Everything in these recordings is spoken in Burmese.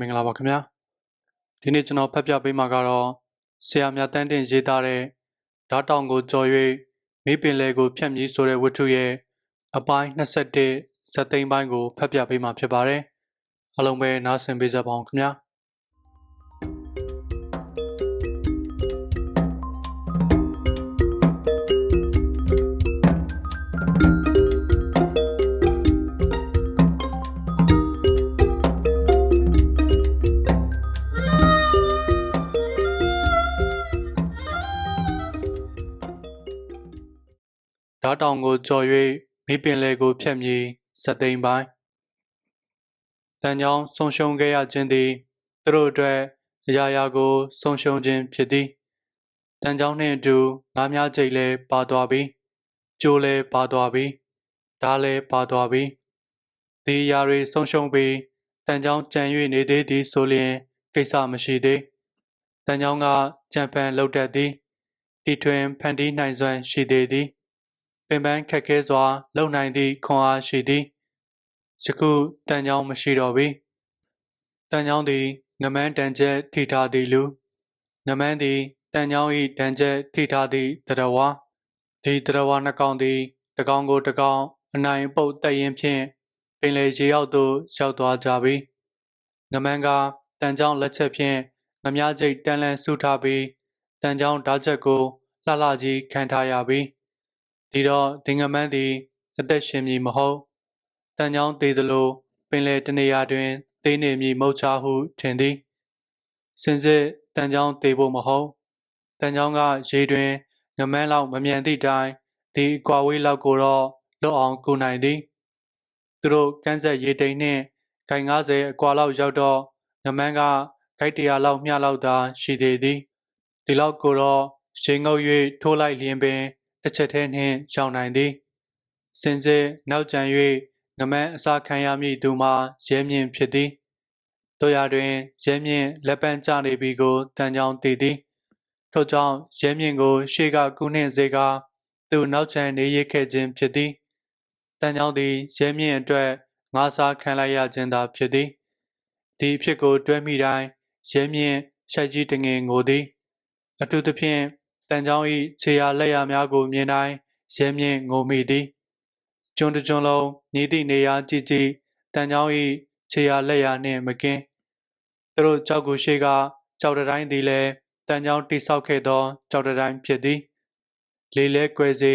မင်္ဂလာပါခင်ဗျာဒီနေ့ကျွန်တော်ဖတ်ပြပေးမှာကတော့ဆရာမြတ်တန်းတင်ရေးသားတဲ့ဓာတ်တောင်ကိုကြော်၍မိပင်လေကိုဖြတ်မြည်ဆိုတဲ့ဝတ္ထုရဲ့အပိုင်း21ဇက်သိမ်းပိုင်းကိုဖတ်ပြပေးမှာဖြစ်ပါတယ်အလုံးပဲနားဆင်ပေးကြပါအောင်ခင်ဗျာ ဓာတ်တောင်ကိုကြော်၍မိပင်လေကိုဖြတ်မြည်စက်သိမ်းပိုင်းတန်ကြောင်ဆုံးရှုံးခဲ့ရခြင်းသည်သူတို့အတွက်အရာရာကို ဆုံးရှုံးခြင်းဖြစ်သည်တန်ကြောင်နှင့်အတူငါးများကြိတ်လည်းပါသွားပြီကျိုးလည်းပါသွားပြီဓားလည်းပါသွားပြီဒီအရာတွေဆုံးရှုံးပြီးတန်ကြောင်ကြံ၍နေသေးသည်ဆိုလျှင်ကိစ္စမရှိသေးတန်ကြောင်ကကြံဖန်လှုပ်တတ်သည်တီထွင်ဖန်တီးနိုင်စွမ်းရှိသေးသည် ပင်ပန်းခက်ခဲစွာလုံနိုင်သည့်ခွန်အားရှိသည်ယခုတန်ကြောင်းမရှိတော့ပြီတန်ကြောင်းသည်ငမန်းတန်ချက်ထိထားသည့်လူငမန်းသည်တန်ကြောင်း၏တန်ချက်ထိထားသည့်တရဝါဒီတရဝါနှစ်ကောင်သည်တကောင်ကိုတကောင်အနိုင်ပုတ်တက်ရင်ဖြင့်ပင်လေရေရောက်သို့ရောက်သွားကြပြီငမန်းကတန်ကြောင်းလက်ချက်ဖြင့်ငမြကျိတ်တန်လန်ဆူထားပြီးတန်ကြောင်းဓာတ်ချက်ကိုလှလှကြီးခံထားရပြီ ဒီတော့ဒင်္ဂမန်းသည်အသက်ရှင်မည်မဟုတ်တန်ချောင်းသေးသလိုပင်လေတနေရာတွင်သေးနေမည်မဟုတ်ချဟုထင်သည်စင်စစ်တန်ချောင်းသေးဖို့မဟုတ်တန်ချောင်းကရေတွင်ငမန်းလောက်မမြန်သည့်တိုင်ဒီအကွာဝေးလောက်ကိုတော့လွတ်အောင်ကူနိုင်သည်သူတို့ကန်းဆက်ရေတိန်နှင့်ဂိုင်90အကွာလောက်ရောက်တော့ငမန်းကဂိုက်တရာလောက်မျှလောက်သာရှိသေးသည်ဒီလောက်ကိုတော့ရေငုပ်၍ထိုးလိုက်လျင်ပင် တစ်ချက်ထဲနှင့်ရောက်နိုင်သည်စင်စစ်နောက်ကျန်၍ငမန်းအစာခံရမည့်သူမှာရဲမြင့်ဖြစ်သည်တို့ရတွင်ရဲမြင့်လက်ပန်းကျနေပြီကိုတန်ကြောင်တည်သည်ထို့ကြောင့်ရဲမြင့်ကို ရှေ့ကကူးနှင့်စေကသူနောက်ချန်နေရခဲ့ခြင်းဖြစ်သည်တန်ကြောင်သည်ရဲမြင့်အတွက်ငါးစားခံလိုက်ရခြင်းသာဖြစ်သည်ဒီအဖြစ်ကိုတွဲမိတိုင်းရဲမြင့်ရှိုက်ကြီးတငင်ငိုသည်အထူးသဖြင့် တန်ချောင်း၏ခြေရာလက်ရာများကိုမြင်တိုင်းရဲမြင့်ငိုမိသည်ကျွန်းတစ်ကျွန်းလုံးညီသည့်နေရာကြည့်ကြည့်တန်ချောင်း၏ခြေရာလက်ရာနှင့်မကင်းသူတို့ကြောက်ကိုရှိကကြောက်တတိုင်းသည်လည်းတန်ချောင်းတိဆောက်ခဲ့သောကြောက်တတိုင်းဖြစ်သည်လေလဲကွယ်စေ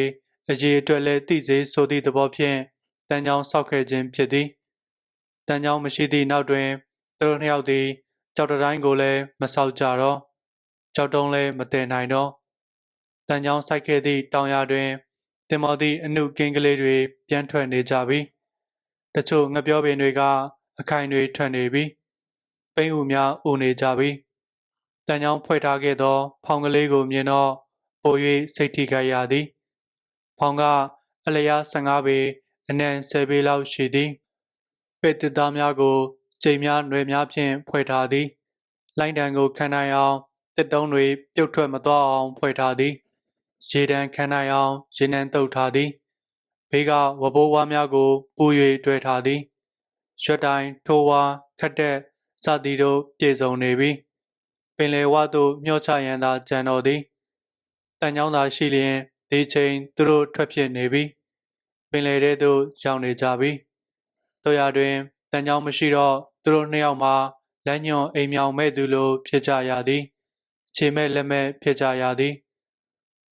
အရေးအတွက်လည်းတိစေဆိုသည့်သဘောဖြင့်တန်ချောင်းဆောက်ခဲ့ခြင်းဖြစ်သည်တန်ချောင်းမရှိသည့်နောက်တွင်သူတို့နှစ်ယောက်သည်ကြောက်တတိုင်းကိုလည်းမဆောက်ကြတော့ကြောက်တုံးလည်းမတည်နိုင်တော့ တန်ချောင်းစိုက်ခဲ့သည့်တောင်ယာတွင်တင်မော်သည့်အနုကင်းကလေးတွေပြန်ထွက်နေကြပြီတချို့ငပြောပင်တွေကအခိုင်တွေထွက်နေပြီပိန်းဥများဥနေကြပြီတန်ချောင်းဖွဲ့ထားခဲ့သော ဖောင်ကလေးကိုမြင်တော့ပို၍စိတ်ထိခိုက်ရသည် ဖောင်ကအလျား15ပေအနံ10ပေလောက်ရှိသည်ပေတသားများကိုချိန်များຫນွယ်များဖြင့်ဖွဲ့ထားသည်လိုင်းတံကိုခံနိုင်အောင်တစ်တုံးတွေပြုတ်ထွက်မသွားအောင်ဖွဲ့ထားသည် ရေတံခံနိုင်အောင်ရေနံတုပ်ထားသည်ဘေးကဝဘိုးဝါးများကိုပူ၍တွဲထားသည်ရွှက်တိုင်းထိုးဝါခတ်တက်စသည်တို့ပြေဆုံးနေပြီပင်လေဝသို့မျှောချရန်သာကြံတော်သည်တန်ချောင်းသာရှိလျင်ဒီချိန်သူတို့ထွက်ဖြစ်နေပြီပင်လေထဲသို့ရောက်နေကြပြီတို့ရတွင်တန်ချောင်းမရှိတော့သူတို့နှစ်ယောက်မှာလမ်းညွန်အိမ်မြောင်မဲ့သူလိုဖြစ်ကြရသည် ခြေမဲ့လက်မဲ့ဖြစ်ကြရသည်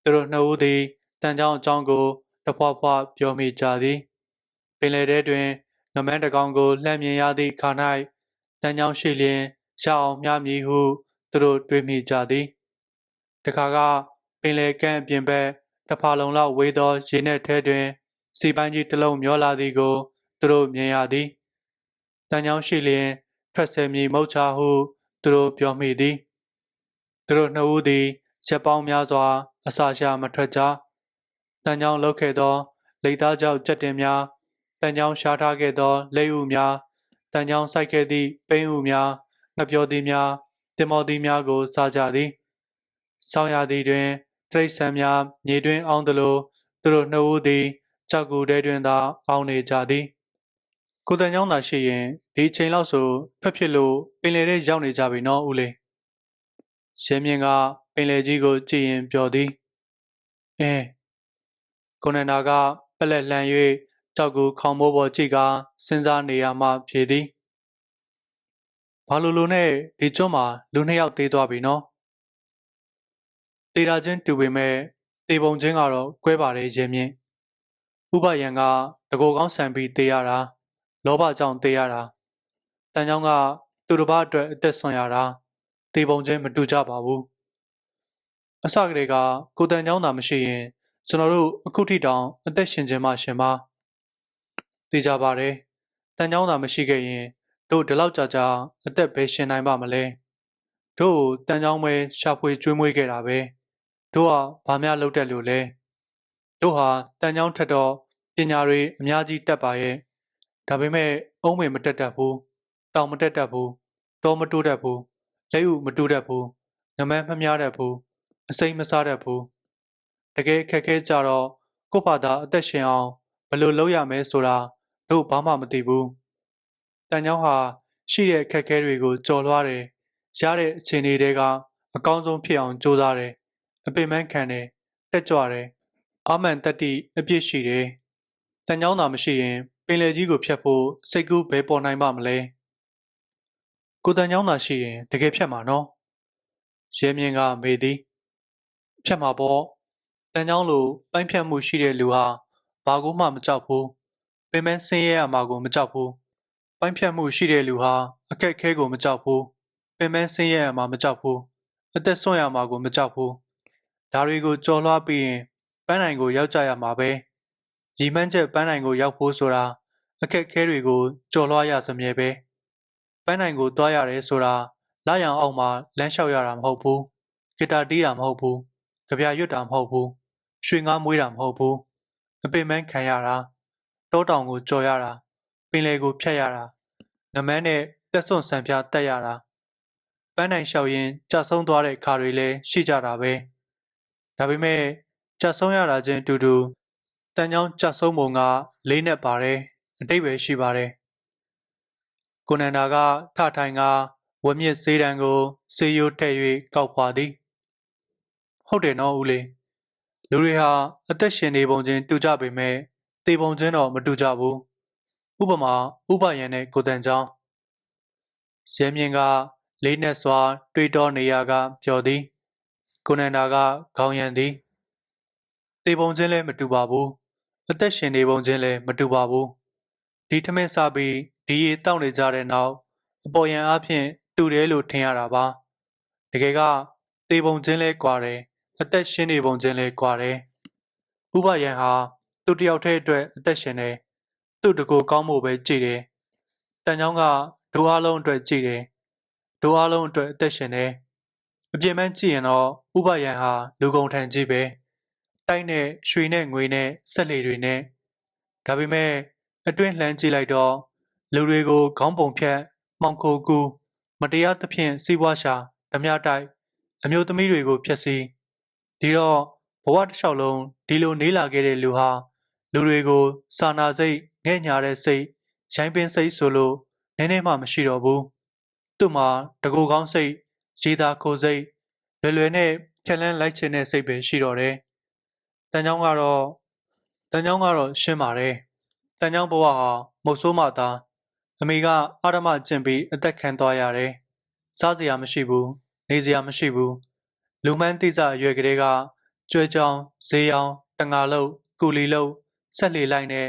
သူတို့နှစ်ဦးသည်တန်ချောင်းအကြောင်းကိုတဖွာဖွာပြောမိကြသည်ပင်လယ်ထဲတွင်ငမန်းတကောင်ကိုလှမ်းမြင်ရသည့်ခါ၌တန်ချောင်းရှိလျင်ရအောင်မျှမည်ဟုသူတို့တွေးမိကြသည်တခါကပင်လယ်ကမ်းအပြင်ဘက်တစ်ဖာလုံလောက်ဝေးသောရေနက်ထဲတွင်စီပိုင်းကြီးတစ်လုံးမျောလာသည်ကိုသူတို့မြင်ရသည်တန်ချောင်းရှိလျင်ထွက်ဆယ်မည်မဟုတ်ချဟုသူတို့ပြောမိသည်သူတို့နှစ်ဦးသည်ရက်ပေါင်းများစွာ အစာရှာမထွက်ကြတန်ချောင်းလောက်ခဲ့သောလိတ်သားကြောက်ကြက်တင်များတန်ချောင်းရှားထားခဲ့သောလက်ဥများတန်ချောင်းစိုက်ခဲ့သည့်ပိန်းဥများငပြောသည်များတင်မော်သည်များကို စားကြသည်ဆောင်းရာသီတွင်တရိษံများမြေတွင်အောင်းသလိုသူတို့နှစ်ဦးသည်ကြောက်ကူတဲတွင်သာအောင်းနေကြသည်ကိုတန်ချောင်းသာရှိရင်ဒီအချိန်လောက်ဆိုဖက်ဖြစ်လို့ပင်လယ်ထဲရောက်နေကြပြီနော်ဦးလေးရဲမြင့်က ပင်လယ်ကြီးကိုကြည့်ရင်ပြောသည်အင်းကိုနန္ဒာကပလက်လှန်၍ကြောက်ကိုခေါင်းမိုးပေါ်ကြည့်ကစဉ်းစားနေရမှဖြေသည်ဘာလို့လို့နဲ့ဒီကျွန်းမှာလူနှစ်ယောက်သေးသွားပြီနော်တေတာချင်းတူပေမဲ့တေပုံချင်းကတော့ကွဲပါတယ်ရဲမြင့်ဥပယံကတကိုယ်ကောင်းဆန်ပြီးတေးရတာလောဘကြောင့်တေးရတာတန်ချောင်းကသူတစ်ပါးအတွက်အသက်ဆွန်ရတာတေပုံချင်းမတူကြပါဘူး အစကတည်းကကိုတန်ချောင်းသာမရှိရင်ကျွန်တော်တို့အခုထိတောင်အသက်ရှင်ခြင်းမှရှင်ပါသိကြပါတယ်တန်ချောင်းသာမရှိခဲ့ရင်တို့ဒီလောက်ကြာကြာအသက်ပဲရှင်နိုင်ပါမလဲတို့တန်ချောင်းပဲရှာဖွေကျွေးမွေးခဲ့တာပဲတို့ဟာဘာများလုပ်တတ်လို့လဲတို့ဟာတန်ချောင်းထက်တော့ပညာတွေအများကြီးတက်ပါရဲ့ဒါပေမဲ့အုံးမေမတက်တတ်ဘူးတောင်မတက်တတ်ဘူးတောမတိုးတတ်ဘူးလက်ဥမတူးတတ်ဘူးငမန်းမများတတ်ဘူး အစိမ့်မစားတတ်ဘူးတကယ်ခက်ခဲကြတော့ကို့ဘာသာအသက်ရှင်အောင်ဘယ်လိုလုပ်ရမလဲဆိုတာတို့ဘာမှမသိဘူးတန်ချောင်းဟာရှိတဲ့အခက်အခဲတွေကိုကြော်လွှားတယ်ရတဲ့အခြေအနေတွေကအကောင်းဆုံးဖြစ်အောင်ကြိုးစားတယ်အပင်ပန်းခံတယ်တက်ကြွတယ်အာမန်တတိအပြစ်ရှိတယ်တန်ချောင်းသာမရှိရင်ပင်လယ်ကြီးကိုဖြတ်ဖို့စိတ်ကူးဘဲပေါ်နိုင်ပါမလဲကိုတန်ချောင်းသာရှိရင်တကယ်ဖြတ်မှာနော်ရဲမြင့်ကမေးသည် ဖြတ်မှာပေါ့တန်ချောင်းလိုပိုင်းဖြတ်မှုရှိတဲ့လူဟာဘာကိုမှမကြောက်ဘူးပင်မဆင်းရဲရမှာကိုမကြောက်ဘူးပိုင်းဖြတ်မှုရှိတဲ့လူဟာအခက်အခဲကိုမကြောက်ဘူးပင်မဆင်းရဲရမှာမကြောက်ဘူးအသက်ဆွံ့ရမှာကိုမကြောက်ဘူးဒါတွေကိုကြော်လွှားပြီးရင်ပန်းနိုင်ကိုရောက်ကြရမှာပဲရီမန်းချက်ပန်းနိုင်ကိုရောက်ဖို့ဆိုတာအခက်အခဲတွေကိုကြော်လွှားရစမြဲပဲပန်းနိုင်ကိုတွားရတယ်ဆိုတာလာရန်အောက်မှာလမ်းလျှောက်ရတာမဟုတ်ဘူးဂီတာတီးတာမဟုတ်ဘူး ကြပြရွတ်တာမဟုတ်ဘူးရွှေငါးမွေးတာမဟုတ်ဘူးအပင်ပန်းခံရတာတောတောင်ကိုကြော်ရတာပင်လယ်ကိုဖြတ်ရတာငမန်းနဲ့တက်စွန့်ဆန်ပြတက်ရတာပန်းနိုင်လျှောက်ရင်ကြဆုံးသွားတဲ့ခါတွေလည်းရှိကြတာပဲဒါပေမဲ့ကြဆုံးရတာချင်းအတူတူတန်ချောင်းကြဆုံးပုံကလေးနဲ့ပါတယ်အတိတ်ပဲရှိပါတယ်ကိုနန္ဒာကထထိုင်ကဝမြင့်စေးတံကိုစေယိုထည့်၍ကောက်ဖွာသည် ဟုတ်တယ်နော်ဦးလေးလူတွေဟာအသက်ရှင်နေပုံချင်းတူကြပေမဲ့တေပုံချင်းတော့မတူကြဘူးဥပမာဥပယံနဲ့ကိုတန်ချောင်းရဲမြင့်က လေးနဲ့စွာ တွေးတောနေရကပြောသည်ကိုနန္ဒာကခေါင်းရံသည်တေပုံချင်းလည်းမတူပါဘူးအသက်ရှင်နေပုံချင်းလည်းမတူပါဘူးဒီထမင်းစားပြီးဒီရေတောက်နေကြတဲ့နောက်အပေါ်ယံအဖြစ်တူတယ်လို့ထင်ရတာပါတကယ်ကတေပုံချင်းလဲကွာတယ် အသက်ရှင်နေပုံချင်းလဲကွာတယ်ဥပယံဟာသူတယောက်တည်းအတွက်အသက်ရှင်တယ်သူ့တကူကောင်းမှုပဲကြည်တယ်တန်ချောင်းကဒိုအားလုံးအတွက်ကြည်တယ်ဒိုအားလုံးအတွက်အသက်ရှင်တယ်အပြင်းမှန်းကြည့်ရင်တော့ဥပယံဟာလူကုန်ထန်ကြီးပဲတိုက်နဲ့ရွှေနဲ့ငွေနဲ့ဆက်လေတွေနဲ့ဒါပေမဲ့အတွင်းလှမ်းကြည့်လိုက်တော့လူတွေကိုခေါင်းပုံဖြတ်မှောင်ခိုကူမတရားသဖြင့်စီးပွားရှာဓမြတိုက်အမျိုးသမီးတွေကိုဖျက်ဆီး ဒီတော့ဘဝတစ်လျှောက်လုံးဒီလိုနေလာခဲ့တဲ့လူဟာလူတွေကိုစာနာစိတ်ငဲ့ညာတဲ့စိတ်ရိုင်းပင်စိတ်ဆိုလို့နည်းနည်းမှမရှိတော့ဘူးသူ့မှာတကူကောင်းစိတ်ရေသာခိုစိတ်လွယ်လွယ်နဲ့ဖြက်လန်းလိုက်ချင်တဲ့စိတ်ပဲရှိတော့တယ်တန်ချောင်းကတော့တန်ချောင်းကတော့ရှင်းပါတယ်တန်ချောင်းဘဝဟာမုတ်ဆိုးမသားအမေကအာရမကျင့်ပြီးအသက်ခံသွားရတယ်စားစရာမရှိဘူးနေစရာမရှိဘူး လူမှန်းတိစအရွယ်ကလေးကကျွဲချောင်းဈေးရောင်းတငါလုတ်ကူလီလုတ်ဆက်လီလိုက်နဲ့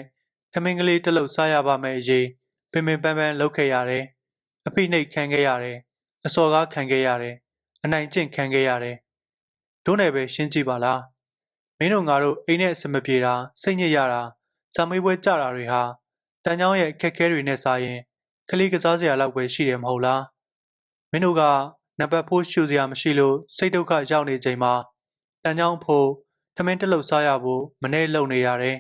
ထမင်းကလေးတစ်လုံးစားရပါမယ်အရေးပင်ပင်ပန်းပန်းလုပ်ခဲ့ရတယ်အဖိနှိတ်ခံခဲ့ရတယ်အစော်ကားခံခဲ့ရတယ်အနိုင်ကျင့်ခံခဲ့ရတယ်တို့နယ်ပဲရှင်းကြည့်ပါလားမင်းတို့ငါတို့အိမ်နဲ့အစမပြေတာစိတ်ညစ်ရတာဇာမေးပွဲကြတာတွေဟာတန်ချောင်းရဲ့အခက်အခဲတွေနဲ့စာရင်ကလေးကစားစရာလောက်ပဲရှိတယ်မဟုတ်လားမင်းတို့က နံပါတ်4ရှူစရာမရှိလို့စိတ်ဒုက္ခရောက်နေချိန်မှာတန်ချောင်းဖို့ထမင်းတစ်လုံးစားရဖို့မနေ့လုံနေရတယ်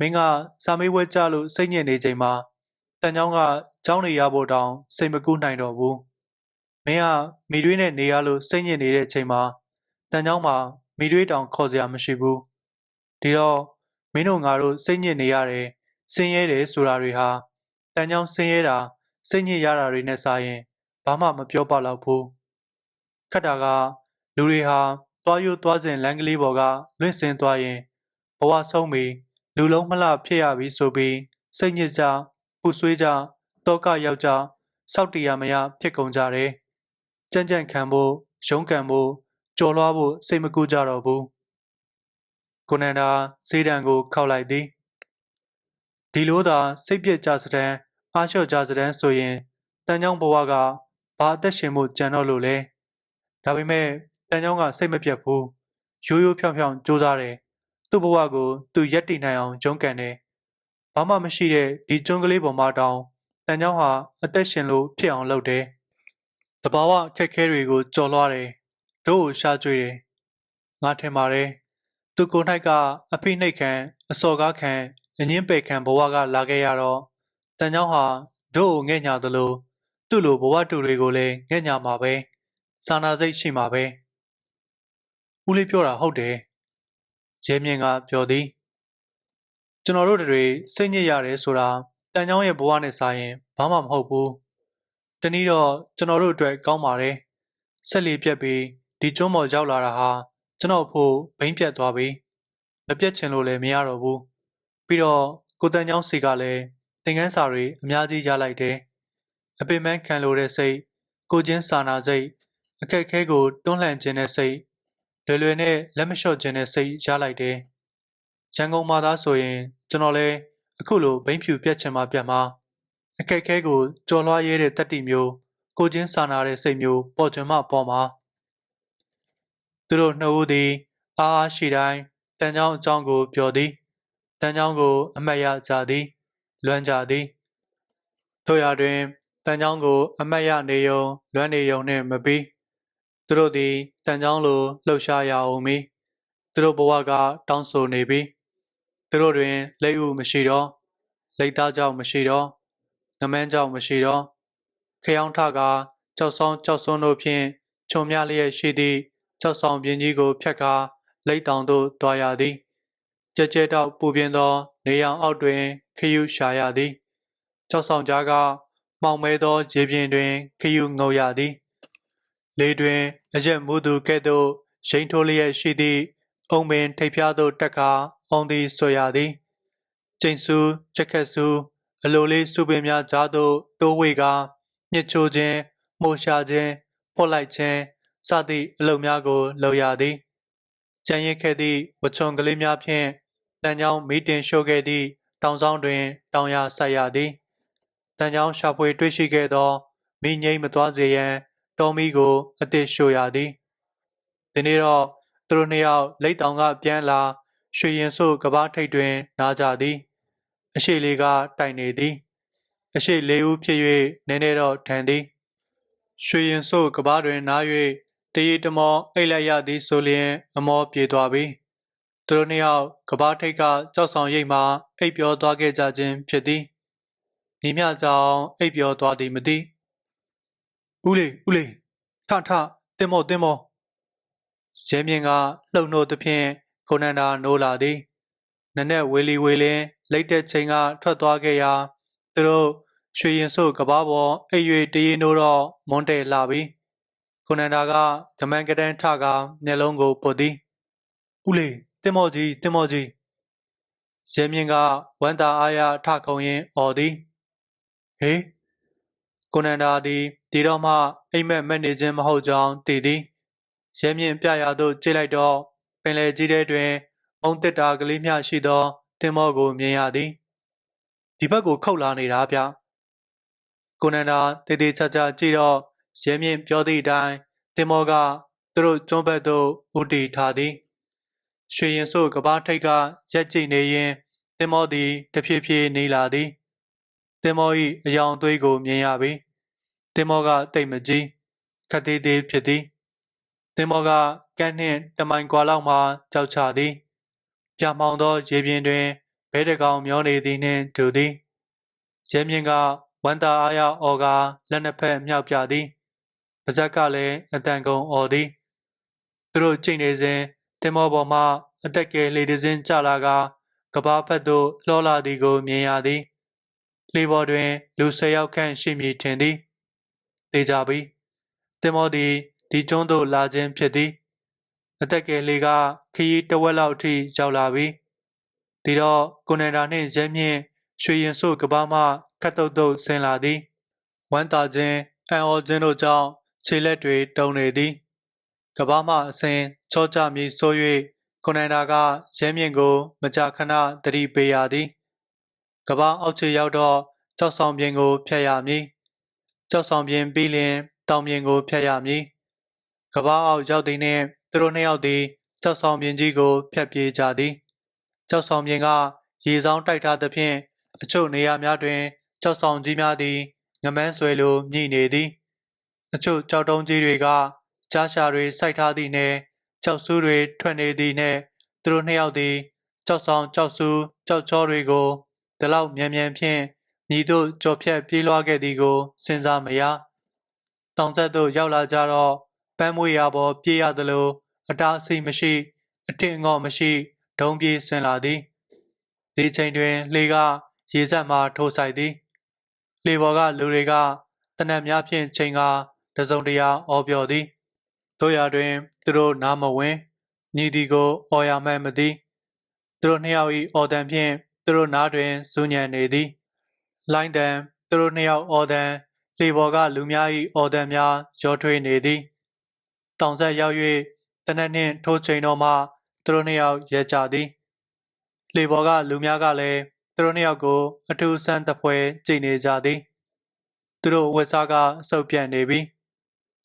မင်းကစာမေးပွဲကြလို့စိတ်ညစ်နေချိန်မှာတန်ချောင်းကကြောင်းနေရဖို့တောင်စိတ်မကူးနိုင်တော့ဘူးမင်းကမိတွေးနဲ့နေရလို့စိတ်ညစ်နေတဲ့ချိန်မှာတန်ချောင်းမှာမိတွေးတောင်ခေါ်စရာမရှိဘူးဒီတော့မင်းတို့ငါတို့စိတ်ညစ်နေရတယ်ဆင်းရဲတယ်ဆိုတာတွေဟာတန်ကြောင်းဆင်းရဲတာစိတ်ညစ်ရတာတွေနဲ့စာရင် ဘာမှမပြောပါတော့ဘူးခက်တာကလူတွေဟာသွားယူသွားစဉ်လမ်းကလေးပေါ်ကလွင့်စင်သွားရင်ဘဝဆုံးပြီးလူလုံးမလှဖြစ်ရပြီဆိုပြီးစိတ်ညစ်ကြပူဆွေးကြတောကရောက်ကြစောက်တရားမရဖြစ်ကုန်ကြတယ်ကြံ့ကြံ့ခံဖို့ရုန်းကန်ဖို့ကြော်လွှားဖို့စိတ်မကူကြတော့ဘူးကိုနန္ဒာစေးတံကိုခောက်လိုက်သည်ဒီလိုသာစိတ်ပြည့်ကြစတဲ့အားလျှော့ကြစတဲ့ဆိုရင်တန်ကြောင်းဘဝက ဘာအသက်ရှင်မှုကြံတော့လို့လဲဒါပေမဲ့တန်ကြောင်းကစိတ်မပြတ်ဘူးရိုးရိုးဖြောင်ဖြောင်စူးစမ်းတယ်သူ့ဘဝကိုသူရက်တည်နိုင်အောင်ဂျုံးကန်တယ်ဘာမှမရှိတဲ့ဒီကျွန်းကလေးပေါ်မှာတောင်တန်ကြောင်းဟာအသက်ရှင်လို့ဖြစ်အောင်လုပ်တယ်တဘာဝအခက်အခဲတွေကိုကြော်လွှားတယ်တို့ကိုရှာကြွေးတယ်ငါထင်ပါတယ်သူကိုယ်၌ကအဖိနှိတ်ခံအစော်ကားခံအငင်းပယ်ခံဘဝကလာခဲ့ရတော့တန်ကြောင်းဟာတို့ကိုငဲ့ညာသလို သူ့လိုဘဝတူတွေကိုလည်းငဲ့ညာမှာပဲစာနာစိတ်ရှိမှာပဲဦးလေးပြောတာဟုတ်တယ်ရဲမြင့်ကပြောသည်ကျွန်တော်တို့တွေစိတ်ညစ်ရတယ်ဆိုတာတန်ကြောင်းရဲ့ဘဝနဲ့စာရင်ဘာမှမဟုတ်ဘူးတနည်းတော့ကျွန်တော်တို့အတွက်ကောင်းပါတယ်ဆက်လီပြက်ပြီးဒီကျွန်းပေါ်ရောက်လာတာဟာကျွန်တော်ဖို့ဘိမ့်ပြတ်သွားပြီမပြတ်ချင်လို့လည်းမရတော့ဘူးပြီးတော့ကိုတန်ချောင်းစီကလည်းသင်ခန်းစာတွေအများကြီးရလိုက်တယ် အပင်ပန်းခံလို့တဲ့စိတ်ကိုချင်းစာနာစိတ်အခက်ခဲကိုတွန်းလှန်ခြင်းတဲ့စိတ်လွယ်လွယ်နဲ့လက်မလျှော့ခြင်းတဲ့စိတ်ရလိုက်တယ်ရန်ကုန်မှာသားဆိုရင် ကျွန်တော်လည်းအခုလိုဘိမ့်ဖြူပြတ်ချင်မှပြတ်မှာအခက်ခဲကိုကြော်လွှားရဲတဲ့တက်တီမျိုးကိုချင်းစာနာတဲ့စိတ်မျိုးပေါ်ချင်မှပေါ်မှာသူတို့နှစ်ဦးသည်အားအားရှိတိုင်းတန်ချောင်းအကြောင်းကိုပြောသည်တန်ချောင်းကို အမတ်ရကြသည် လွမ်းကြသည်တို့ရတွင် တန်ချောင်းကို အမတ်ရနေယုံလွမ်းနေယုံနှင့်မပြီးသူတို့သည်တန်ချောင်းလိုလှုပ်ရှားရအောင်မီသူတို့ဘဝကတောင်းဆိုနေပြီသူတို့တွင်လက်ဥမရှိတော့လက်သားကြောင့်မရှိတော့ငမန်းကြောင့်မရှိတော့ခရောင်းထကကြောက်ဆောင်ကြောက်စွန်းတို့ဖြင့်ခြုံမြလျက်ရှိသည့်ကြောက်ဆောင်ပြင်းကြီးကိုဖြတ်ကားလိတ်တောင်သို့တွားရသည်ကြဲကြဲတောက်ပူပြင်းသော နေရောင်အောက်တွင်ခယူရှာရသည်ကြောက်ဆောင်ကြားက မှောင်မဲသောရေပြင်တွင်ခယူငုံရသည်လေတွင်အရက်မူသူကဲ့သို့ရှိန်ထိုးလျက်ရှိသည့်အုံပင်ထိပ်ဖျားသို့တက်ကာအောင်သည်ဆွရသည်ကျိန်ဆူချက်ခက်ဆူအလိုလေးစုပင်များကြားသို့တိုးဝေကာညှစ်ချိုးခြင်းမှုရှာခြင်းဖော့လိုက်ခြင်းစသည့်အလုပ်များကိုလုပ်ရသည်ကြံရင်ခဲ့သည့်ဝချုံကလေးများဖြင့်တန်ချောင်းမီတင်ရှို့ခဲ့သည့်တောင်ဆောင်တွင် တောင်ရဆက်ရသည် တန်ချောင်းရှာဖွေတွေ့ရှိခဲ့သောမိငိမ့်မသွားစေရန်တော်မီကိုအသစ်ရှို့ရသည်ဒီနေ့တော့သူတို့နှစ်ယောက်လိတ်တောင်ကပြန်လာရွှေရင်စို့ကဘာထိတ်တွင်နားကြသည် အရှိလေးကတိုင်နေသည် အရှိလေးဦးဖြစ်၍နည်းနည်းတော့ထန်သည် ရွှေရင်စို့ကဘာတွင်နား၍တရီတမောအိတ်လိုက်ရသည်ဆိုလျင်အမောပြေသွားပြီသူတို့နှစ်ယောက်ကဘာထိတ်ကကြောက်ဆောင်ရိပ်မှအိပ်ပျော်သွားခဲ့ကြခြင်းဖြစ်သည် ဒီမြကြောင်အိပ်ပျော်သွားသည်မသိဦးလေးဦးလေးထထတင်မောတင်မောရဲမြင့်ကလှုပ်နှိုးသဖြင့်ကိုနန္ဒာနိုးလာသည်နနက်ဝေလီဝေလင်းလိတ်တဲ့ချိန်ကထွက်သွားခဲ့ရာသူတို့ရွှေရင်စို့ကဘာပေါ်အိပ်၍တရင်တို့တော့မွန်းတယ်လာပြီကိုနန္ဒာကကမန်ကတန်းထကမျက်လုံးကိုပုတ်သည်ဦးလေးတင်မောကြီးတင်မောကြီးရဲမြင့်ကဝမ်းသာအားရထခုံရင်အော်သည် ဟေးကိုနန္ဒာသည်ဒီတော့မှအိမ်မက်မက်နေခြင်းမဟုတ်ကြောင်းသိသည်ရဲမြင့်ပြရာသို့ကြည့်လိုက်တော့ပင်လယ်ကြီးထဲတွင်မုံတစ်တာကလေးမျှရှိသောတင်မောကိုမြင်ရသည်ဒီဘက်ကိုခုတ်လာနေတာဗျကိုနန္ဒာတေးသေးချာချာကြည့်တော့ရဲမြင့်ပြောသည့်အတိုင်းတင်မောကသူတို့ကျွန်းဘက်သို့ဦးတည်ထားသည်ရွှေရင်စို့ကဘာထိတ်ကရက်ကျိတ်နေရင်တင်မောသည်တဖြည်းဖြည်းနေလာသည် တင်မော၏အယောင်သွေးကိုမြင်ရပြီတင်မောကတိတ်မကြီးခက်သေးသေးဖြစ်သည်တင်မောကကန်းနှင့်တမိုင်ကွာလောက်မှကြောက်ချသည်ပြမောင်သောရေပြင်တွင်ဘဲတကောင်မျောနေသည်နှင့်တူသည်ရဲမြင့်ကဝန္တာအားရအော်ကလက်နှစ်ဖက်မြောက်ပြသည်ပါဇက်ကလည်းအတန်ကုန်အော်သည်သူတို့ချိန်နေစဉ်တင်မောပေါ်မှအသက်ကယ်လေတစင်းကျလာကကဘာဖက်သို့လှောလာသည်ကိုမြင်ရသည် လေပေါ်တွင် လူ၁၀ယောက်ခန့်ရှိမည်ထင်သည်တေကြပြီတင်မောသည်ဒီကျွန်းသို့လာခြင်းဖြစ်သည်အသက်ကယ်လေးကခရီးတစ်ဝက်လောက်အထိရောက်လာပြီဒီတော့ကိုနန္ဒာနှင့်ရဲမြင့်ရွှေရင်စို့ကဘာမှခတ်တုတ်တုတ်ဆင်းလာသည်ဝမ်းသာခြင်းအံ့ဩခြင်းတို့ကြောင့်ခြေလက်တွေတုံနေသည်ကဘာမှအစဉ်ချောကြမည်ဆို၍ကိုနန္ဒာကရဲမြင့်ကို မကြာခဏတတိပေးရသည် ကဘာအောက်ခြေရောက်တော့ကြောက်ဆောင်ပြင်ကိုဖျက်ရမည်ကြောက်ဆောင်ပြင်ပြီးလျင်တောင်ပြင်ကိုဖျက်ရမည်ကဘာအောက်ရောက်သည်နှင့်သူတို့နှစ်ယောက်သည်ကြောက်ဆောင်ပြင်ကြီးကိုဖျက်ပြေးကြသည်ကြောက်ဆောင်ပြင်ကရေဆောင်တိုက်ထားသဖြင့်အချို့နေရာများတွင်ကြောက်ဆောင်ကြီးများသည်ငမန်းဆွဲလိုမြည်နေသည်အချို့ကြောက်တုံးကြီးတွေကကြားရှာတွေစိုက်ထားသည့်နှင့်ကြောက်ဆူးတွေထွက်နေသည်နှင့်သူတို့နှစ်ယောက်သည်ကြောက်ဆောင်ကြောက်ဆူးကြောက်ချောတွေကို ဒီလောက်မြန်မြန်ဖြင့်ညီတို့ကြော်ဖြတ်ပြေးလွှားခဲ့သည်ကိုစဉ်းစားမရတောင်ဆက်သို့ရောက်လာကြတော့ပန်းမွေရပေါ်ပြေးရသလိုအတားအဆီးမရှိ အထင်ငေါ့မရှိဒုံပြေးဆင်းလာသည်ဒီချိန်တွင်လေကရေစက်မှထိုးဆိုင်သည် လေပေါ်ကလူတွေကတနက်များဖြင့်ချိန်ကတစုံတရာအော်ပြော်သည်တို့ရတွင် သူတို့နားမဝင်ညီဒီကိုအော်ရမှန်းမသိသူတို့နှစ်ယောက်၏အော်တန်ဖြင့် သူတို့နားတွင်ဇူညံနေသည်လိုင်းတန်သူတို့နှစ်ယောက်အော်တန်လေပေါ်ကလူများ၏အော်တန်များရောထွေးနေသည်တောင်ဆက်ရောက်၍တနက်နှင့်ထိုးချိန်တော်မှသူတို့နှစ်ယောက်ရဲကြသည်လေပေါ်ကလူများကလည်းသူတို့နှစ်ယောက်ကို အထူးဆန်းတပွဲကြိတ်နေကြသည်သူတို့ဝက်စားကအဆုပ်ပြန့်နေပြီ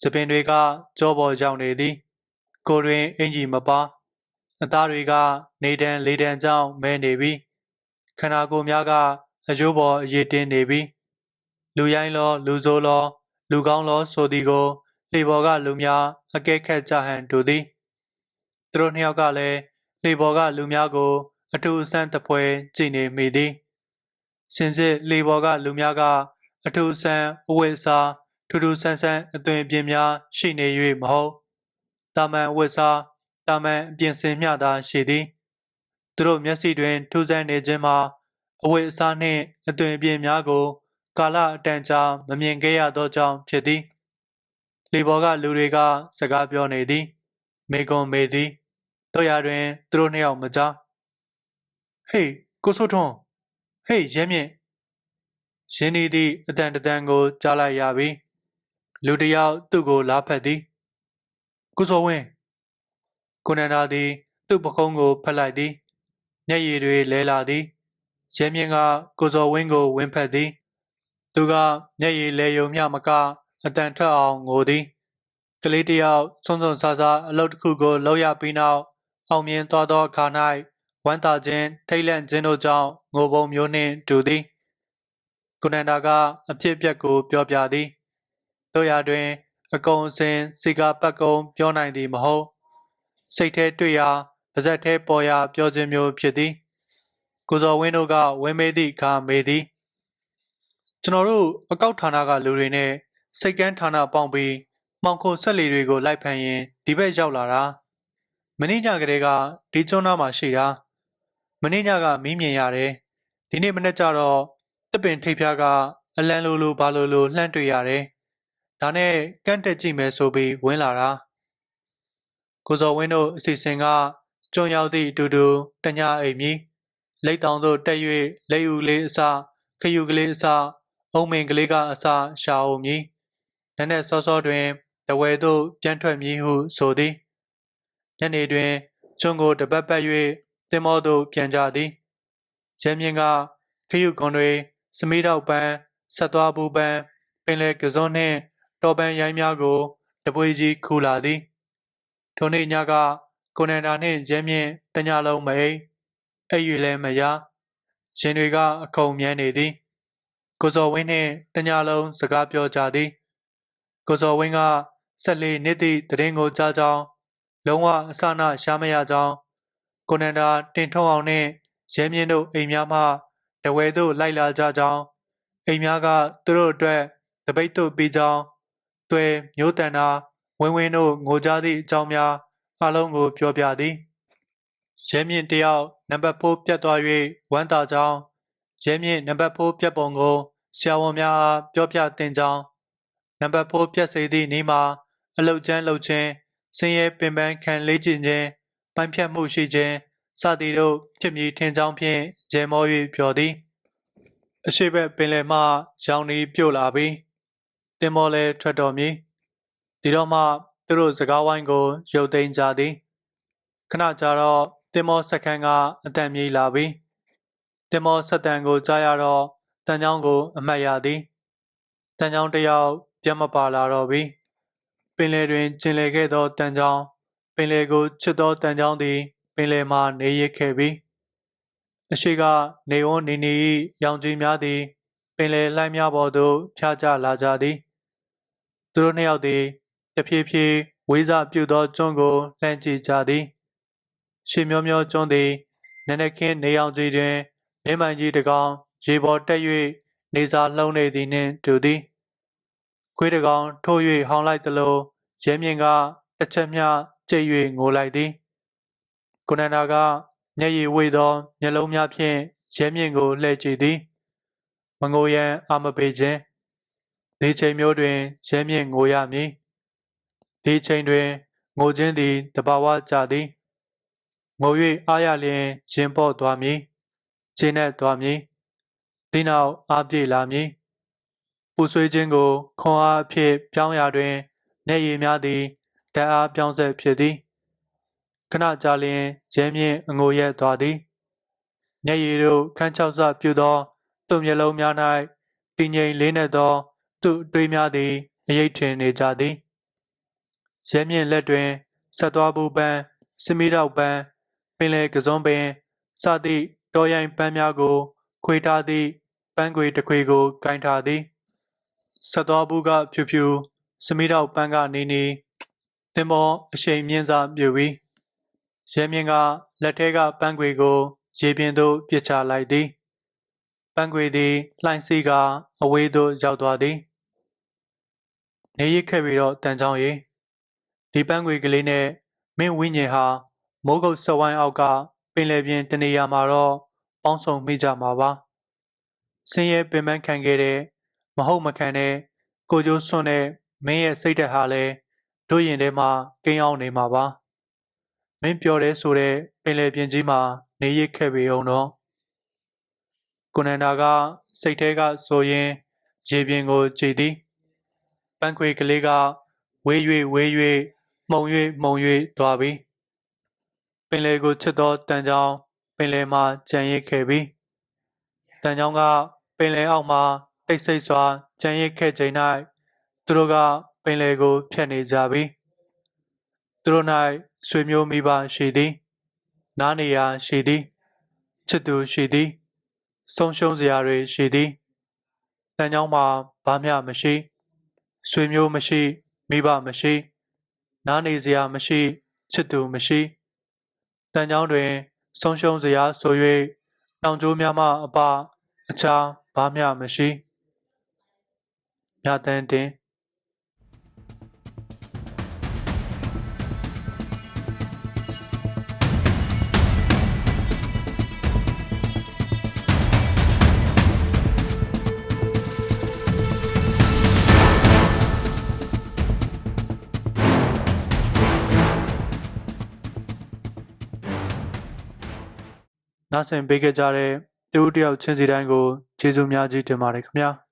သပင်တွေကကြောပေါ်ရောက်နေသည် ကိုယ်တွင်အင်ကြီးမပါအသားတွေကနေတံလေးတံကြောင့်မဲနေပြီ ခန္ဓာကိုယ်များကအယိုးပေါ်အရေးတင်းနေပြီလူရိုင်းလောလူဆိုးလော လူကောင်းလောဆိုသည်ကိုလေပေါ်ကလူများအကဲခတ်ကြဟန်တူသည်သူတို့နှစ်ယောက်ကလည်းလေပေါ်ကလူများကို အထူးအဆန်းတပွဲကြည်နေမိသည်စင်စစ်လေပေါ်ကလူများကအထူးအဆန်းအဝတ်အစားထူးထူးဆန်းဆန်းအသွင်အပြင်များရှိနေ၍မဟုတ်တာမန်အဝတ်အစားတာမန်အပြင်စင်မျှသာရှိသည် သူတို့မျက်စိတွင်ထူးဆန်းနေခြင်းမှာအဝတ်အစားနှင့်အသွင်အပြင်များကို ကာလအတန်ကြာမမြင်ခဲ့ရသောကြောင့်ဖြစ်သည်လေပေါ်ကလူတွေက စကားပြောနေသည် မေကွန်မေသည်တို့ရတွင်သူတို့နှစ်ယောက်မကြားဟေးကိုဆိုထွန်းဟေးရဲမြင့်ရင်းနေသည့်အတန်တန်ကိုကြားလိုက်ရပြီလူတစ်ယောက်သူ့ကိုလာဖက်သည်ကိုစောဝင်းကိုနန္ဒာသည် သူ့ပခုံးကိုဖက်လိုက်သည် မျက်ရည်တွေလဲလာသည်ရဲမြင့်ကကိုစောဝင်းကိုဝင်းဖက်သည် သူကမျက်ရည်လဲယုံမျှမကအတန်ထွက်အောင်ငိုသည်ကလေးတစ်ယောက်စွန်းစွန်းဆာဆာအလုပ်တစ်ခုကိုလုပ်ရပြီးနောက်အောင်မြင်သွားသောအခါ၌ဝမ်းသာခြင်းထိတ်လန့်ခြင်းတို့ကြောင့်ငိုပုံမျိုးနှင့်တူသည်ကုနန္ဒာကအဖြစ်အပျက်ကိုပြောပြသည်တို့ရာတွင် အကုံအစင်စီကာပတ်ကုံပြောနိုင်သည်မဟုတ်စိတ်ထဲတွေ့ရာ ပါဇက်ထဲပေါ်ရာပြောခြင်းမျိုးဖြစ်သည်ကိုစော်ဝင်းတို့ကဝင်းမေးသည့်အခါမေးသည်ကျွန်တော်တို့အကောက်ဌာနကလူတွေနဲ့စိတ်ကန်းဌာနပေါင်းပြီးမှောင်ခိုဆက်လီတွေကိုလိုက်ဖမ်းရင်ဒီဘက်ရောက်လာတာမင်းညကလေးကဒီကျွန်းသားမှာရှိတာမင်းညကမင်းမြင်ရတယ်ဒီနေ့မနေ့ကျတော့တစ်ပင်ထိပ်ဖျားကအလန်လိုလိုဘာလိုလိုလှမ်းတွေ့ရတယ်ဒါနဲ့ကန့်တက်ကြည့်မယ်ဆိုပြီးဝင်လာတာကိုစော်ဝင်းတို့အစီအစဉ်က ကျွန်းရောက်သည့်အတူတူတညာအိမ်မီလိတ်တောင်သို့တက်၍လက်ယူလေးအစခယူကလေးအစအုံမင်ကလေးကအစရှာအောင်မည်နက်နက်စောစောတွင်တဝဲသို့ပြန်ထွက်မည်ဟုဆိုသည်ညနေတွင်ကျွန်းကိုတပတ်ပတ်၍တင်မောသို့ပြန်ကြသည်ကျဲမြင့်ကခရုကွန်တွေစမီးတော့ပန်းဆက်သွားဘူးပန်းပင်လေကစုံနှင့်တော်ပန်းရိုင်းများကိုတပွေကြီးခူလာသည်ထိုနေ့ညက ကိုနန္ဒာနှင့်ရဲမြင့်တညလုံးမအိပ်အိပ်၍လည်းမရရင်တွေကအခုံမြန်းနေသည်ကိုစော်ဝင်းနှင့်တညလုံးစကားပြောကြသည်ကိုစော်ဝင်းကဆက်လေးနှစ်သည့်တရင်ကိုကြားကြောင်းလုံးဝအစနာရှားမရကြောင်းကိုနန္ဒာတင်ထုံအောင်နှင့်ရဲမြင့်တို့အိမ်များမှတဝဲသို့လိုက်လာကြကြောင်းအိမ်များကသူတို့အတွက်တပိတ်တို့ပြီးကြောင်းတွဲမျိုးတန်နာဝင်းဝင်းတို့ငိုကြသည့်အကြောင်းများ အလုံးကိုပြောပြသည်ရဲမြင့်တယောက်နံပါတ်4ပြတ်သွား၍ဝမ်းသာကြောင်းရဲမြင့်နံပါတ်4ပြတ်ပုံကိုဆရာဝန်များအားပြောပြတင်ကြောင်းနံပါတ်4ပြတ်စေသည့်နေ့မှာအလုတ်ကျန်းလှုပ်ခြင်းဆင်းရဲပင်ပန်းခံလေးကျင်ခြင်းပိုင်းဖြတ်မှုရှိခြင်းစသည်တို့ဖြစ်မည်ထင်ကြောင်းဖြင့်ဂျဲမော၍ပြောသည်အရှိဘက်ပင်လယ်မှရောင်နီပြို့လာပြီးတင်မောလဲထွက်တော်မူဒီတော့မှ သူတို့စကားဝိုင်းကိုရုပ်သိမ်းကြသည်ခဏကြာတော့တင်မောစက္ကန့်ကအတန်မြေးလာပြီးတင်မောဆက်တန်ကိုကြားရတော့တန်ချောင်းကိုအမှတ်ရသည်တန်ချောင်းတစ်ယောက်ပြတ်မပါလာတော့ပြီပင်လယ်တွင်ကျင်လည်ခဲ့သောတန်ချောင်းပင်လယ်ကိုချစ်သောတန်ချောင်းသည် ပင်လယ်မှနေရစ်ခဲ့ပြီအရှိကနေဝန်းနေနေ၏ရောင်ကြီးများသည် ပင်လယ်လှိုင်းများပေါ်သို့ဖြားကျလာကြသည်သူတို့နှစ်ယောက်သည် တဖြည်းဖြည်းဝေးစာပြုတ်သောကျွန်းကိုလှမ်းကြည့်ကြသည်ရှေမျောမျောကျွန်းသည်နနက်ခင်းနေအောင်ကြီးတွင်မြင်းမိုင်ကြီးတစ်ကောင်ရေပေါ်တက်၍နေစာလှုံးနေသည်နှင့်တူသည်ခွေးတစ်ကောင်ထိုး၍ဟောင်းလိုက်သလိုရဲမြင့်ကတစ်ချက်မျှကျိတ်၍ငိုလိုက်သည်ကိုနန္ဒာကမျက်ရည်ဝေသောမျက်လုံးများဖြင့်ရဲမြင့်ကိုလှည့်ကြည့်သည်မငိုရန်အာမပေးခြင်းဒီချိန်မျိုးတွင်ရဲမြင့်ငိုရမည် ဒီချိန်တွင်ငိုခြင်းသည်တဘာဝကြသည်ငို၍အားရလျင်ရင်ပေါ့သွားမည်ခြေနဲ့သွားမည်ဒီနောက်အားပြေလာမည်ပူဆွေးခြင်းကိုခွန်အားအဖြစ်ပြောင်းရာတွင်မျက်ရည်များသည်ဓာတ်အားပြောင်းဆက်ဖြစ်သည်ခဏကြာလျင်ရဲမြင့်အငိုရက်သွားသည်မျက်ရည်တို့ခန်းချောက်ဆပြုသော သူ့မျက်လုံးများ၌တည်ငြိမ်လေးနက်သော သူ့အတွေးများသည်အရေးထင်နေကြသည် ရဲမြင့်လက်တွင်ဆက်သွားဘူးပန်းစမီတော့ပန်းပင်လေကစုံပင်စသည့်တော်ရိုင်ပန်းများကို ခွေထားသည့်ပန်းခွေတစ်ခွေကိုကင်ထားသည်ဆက်သွားဘူးကဖြူဖြူစမီတော့ပန်းကနေနေတင်မောအရှိန်မြင့်စွာပြူပြီးရဲမြင့်ကလက်ထဲကပန်းခွေကို ရေပြင်သို့ပစ်ချလိုက်သည်ပန်းခွေသည်လှိုင်းစီးကအဝေးသို့ရောက်သွားသည်နေရစ်ခဲ့ပြီးတော့တန်ချောင်းရီ ဒီပန်းခွေကလေးနဲ့မင်းဝိညာဉ်ဟာမိုးကုတ်စဝိုင်းအောက်ကပင်လယ်ပြင်တနေရာမှာတော့ပေါင်းစုံမိကြမှာပါဆင်းရဲပင်ပန်းခံခဲ့တဲ့မဟုတ်မခံတဲ့ကိုကျိုးစွန့်တဲ့မင်းရဲ့စိတ်ဓာတ်ဟာလည်းတို့ရင်ထဲမှာကိန်းအောင်နေမှာပါမင်းပြောတယ်ဆိုတဲ့ပင်လယ်ပြင်ကြီးမှာနေရစ်ခဲ့ပေအောင်တော့ကိုနန္ဒာကစိတ်ထဲကဆိုရင် ရေပြင်ကိုကြည်သည်ပန်းခွေကလေးကဝေး၍ဝေး၍ မှုံ၍မှုံ၍သွားပြီပင်လယ်ကိုချစ်သောတန်ချောင်းပင်လယ်မှကြံရစ်ခဲ့ပြီတန်ချောင်းကပင်လယ်အောက်မှတိတ်ဆိတ်စွာကြံရစ်ခဲ့ချိန်၌သူတို့ကပင်လယ်ကိုဖြတ်နေကြပြီသူတို့၌ဆွေမျိုးမိဘရှိသည်နားနေရာရှိသည်ချစ်သူရှိသည် ဆုံးရှုံးစရာတွေရှိသည်တန်ချောင်းမှာဘာမျှမရှိဆွေမျိုးမရှိမိဘမရှိ နားနေစရာမရှိချစ်သူမရှိတန်ချောင်းတွင် ဆုံးရှုံးစရာဆို၍တောင်ကျိုးများမှအပအခြားဘာမျှမရှိမြတ်တန်တင် နားဆင်ပေးခဲ့ကြတဲ့တူတယောက်ချင်းစီတိုင်းကိုကျေးဇူးများကြီးတင်ပါတယ်ခင်ဗျာ။